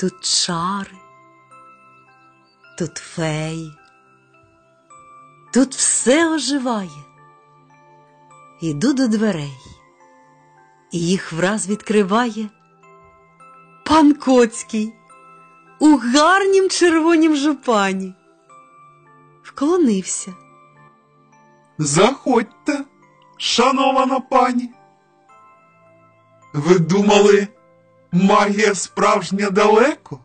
Тут чари, тут феї, тут все оживає. Іду до дверей, і їх враз відкриває пан Коцький у гарнім червонім жупані. Вклонився. Заходьте, шанована пані. Ви думали, магія справжня далеко?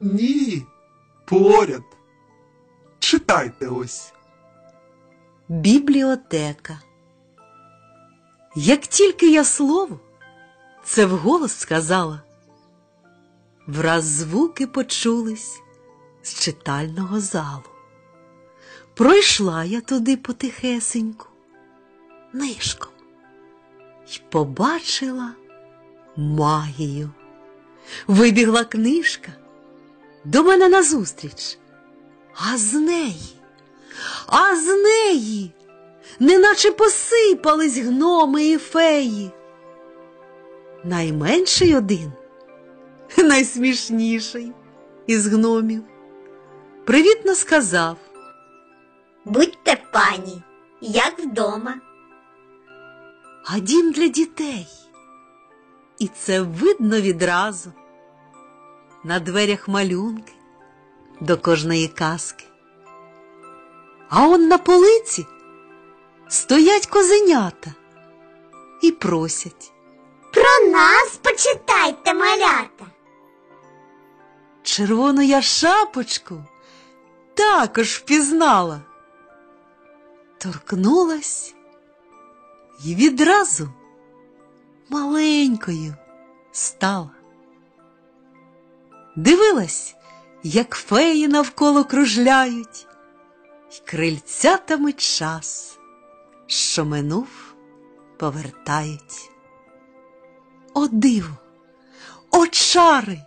Ні, поряд. Читайте ось. Бібліотека. Як тільки я слово, це вголос сказала, враз звуки почулись з читального залу. Пройшла я туди потихесеньку, нишком, й побачила магію. Вибігла книжка до мене назустріч, а з неї, а з неї, неначе посипались гноми і феї. Найменший один, найсмішніший із гномів, привітно сказав. Будьте пані, як вдома. а дім для дітей. І це видно відразу. На дверях малюнки до кожної казки. А он на полиці стоять козенята і просять. Про нас почитайте, малята. Червону я шапочку також впізнала. Торкнулась і відразу маленькою стала. Дивилась, як феї навколо кружляють, й крильцятами час, що минув, повертають. О диво, о чари!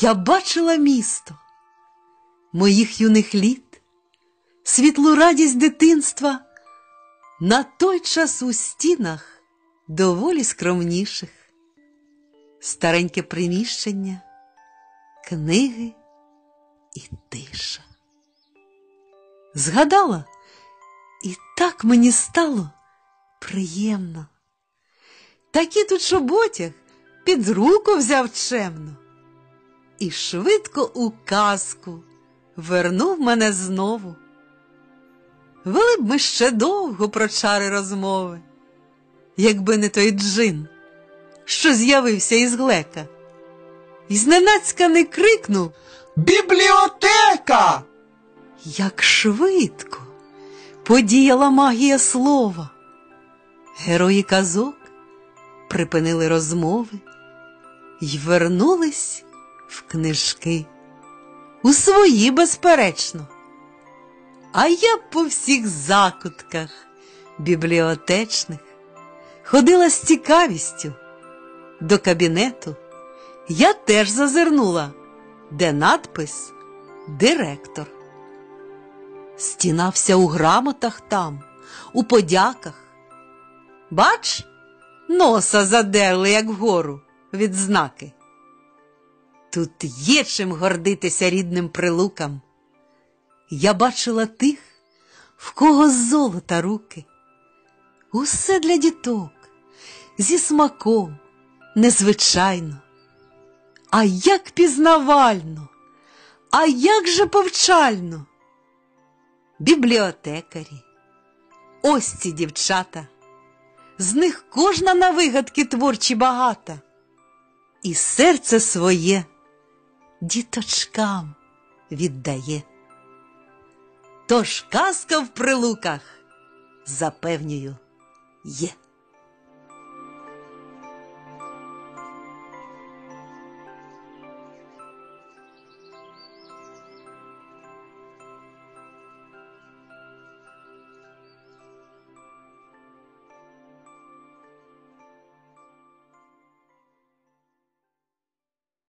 Я бачила місто моїх юних літ, світлу радість дитинства на той час у стінах доволі скромніших, стареньке приміщення, книги і тиша. Згадала, і так мені стало приємно. Такі тут шоботяг під руку взяв чемно і швидко у казку вернув мене знову. Вели б ми ще довго про чари розмови, якби не той джин, що з'явився із глека, і зненацька не крикнув, Бібліотека! як швидко подіяла магія слова. Герої казок припинили розмови й вернулись в книжки. У свої, безперечно. А я по всіх закутках бібліотечних ходила з цікавістю до кабінету. Я теж зазирнула, де надпис Директор. Стіна вся у грамотах там, у подяках. Бач, носа задерли, як вгору, відзнаки. Тут є чим гордитися рідним прилукам. Я бачила тих, в кого золота руки. Усе для діток, зі смаком, незвичайно. А як пізнавально, а як же повчально. Бібліотекарі, ось ці дівчата, з них кожна на вигадки творчі багата, і серце своє діточкам віддає. Тож казка в прилуках, запевнюю, є.